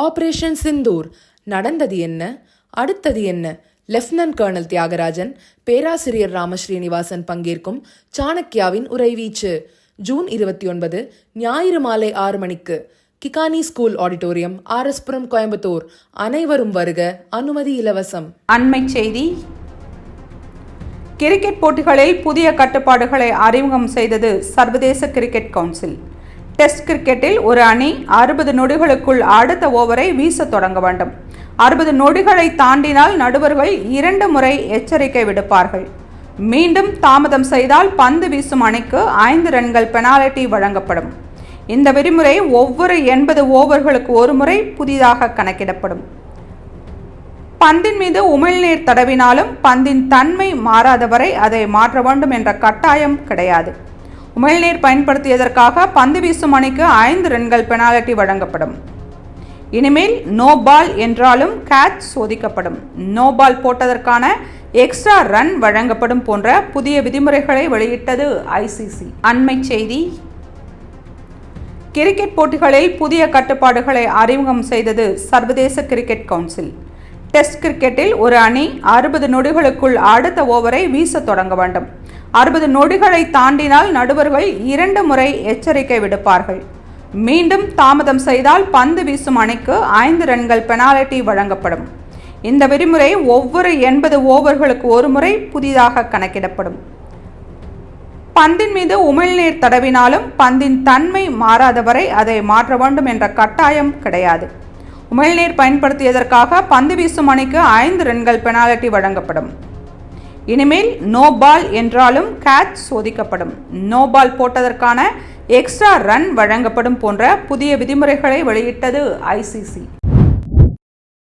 Operation Sindoor. நடந்தது என்ன? அடுத்தது என்ன? லெப்டினன்ட் கர்னல் தியாகராஜன் பேராசிரியர் ராமஸ்ரீனிவாசன் பங்கேற்கும் சாணக்யாவின் உரைவீச்சு ஜூன் இருபத்தி ஒன்பது ஞாயிறு மாலை ஆறு மணிக்கு. Kikani school auditorium R S Puram Coimbatore. அனைவரும் வருக அனுமதி இலவசம். அண்மை செய்தி. கிரிக்கெட் போட்டிகளில் புதிய கட்டுப்பாடுகளை அறிமுகம் செய்தது சர்வதேச கிரிக்கெட் கவுன்சில். டெஸ்ட் கிரிக்கெட்டில் ஒரு அணி அறுபது நொடிகளுக்குள் அடுத்த ஓவரை வீச தொடங்க வேண்டும். அறுபது நொடிகளை தாண்டினால் நடுவர்கள் இரண்டு முறை எச்சரிக்கை விடுப்பார்கள். மீண்டும் தாமதம் செய்தால் பந்து வீசும் அணிக்கு ஐந்து ரன்கள் பெனால்டி வழங்கப்படும். இந்த விதிமுறை ஒவ்வொரு எண்பது ஓவர்களுக்கு ஒரு முறை புதிதாக கணக்கிடப்படும். பந்தின் மீது உமிழ்நீர் தடவினாலும் பந்தின் தன்மை மாறாதவரை அதை மாற்ற வேண்டும் என்ற கட்டாயம் கிடையாது. உமிழ்நீர் பயன்படுத்தியதற்காக பந்து வீசும் அணிக்கு ஐந்து ரன்கள் பெனால்டி வழங்கப்படும். இனிமேல் நோ பால் என்றாலும் கேட்ச் சோதிக்கப்படும். நோ பால் போட்டதற்கான எக்ஸ்ட்ரா ரன் வழங்கப்படும் போன்ற புதிய விதிமுறைகளை வெளியிட்டது ஐசிசி அண்மை செய்தி. கிரிக்கெட் போட்டிகளில் புதிய கட்டுப்பாடுகளை அறிமுகம் செய்தது சர்வதேச கிரிக்கெட் கவுன்சில் டெஸ்ட் கிரிக்கெட்டில் ஒரு அணி அறுபது நொடிகளுக்குள் அடுத்த ஓவரை வீச தொடங்க வேண்டும். அறுபது நொடிகளை தாண்டினால் நடுவர்கள் இரண்டு முறை எச்சரிக்கை விடுப்பார்கள். மீண்டும் தாமதம் செய்தால் பந்து வீசும் அணிக்கு ஐந்து ரன்கள் பெனால்டி வழங்கப்படும். இந்த விதிமுறை ஒவ்வொரு எண்பது ஓவர்களுக்கு ஒரு முறை புதிதாக கணக்கிடப்படும். பந்தின் மீது உமிழ்நீர் தடவினாலும் பந்தின் தன்மை மாறாத வரை அதை மாற்ற வேண்டும் என்ற கட்டாயம் கிடையாது. உமிழ்நீர் பயன்படுத்தியதற்காக பந்து வீசும் அணிக்கு ஐந்து ரன்கள் பெனால்டி வழங்கப்படும். இனிமேல் நோ பால் என்றாலும் கேட்ச் சோதிக்கப்படும். நோ பால் போட்டதற்கான எக்ஸ்ட்ரா ரன் வழங்கப்படும் போன்ற புதிய விதிமுறைகளை வெளியிட்டது ஐசிசி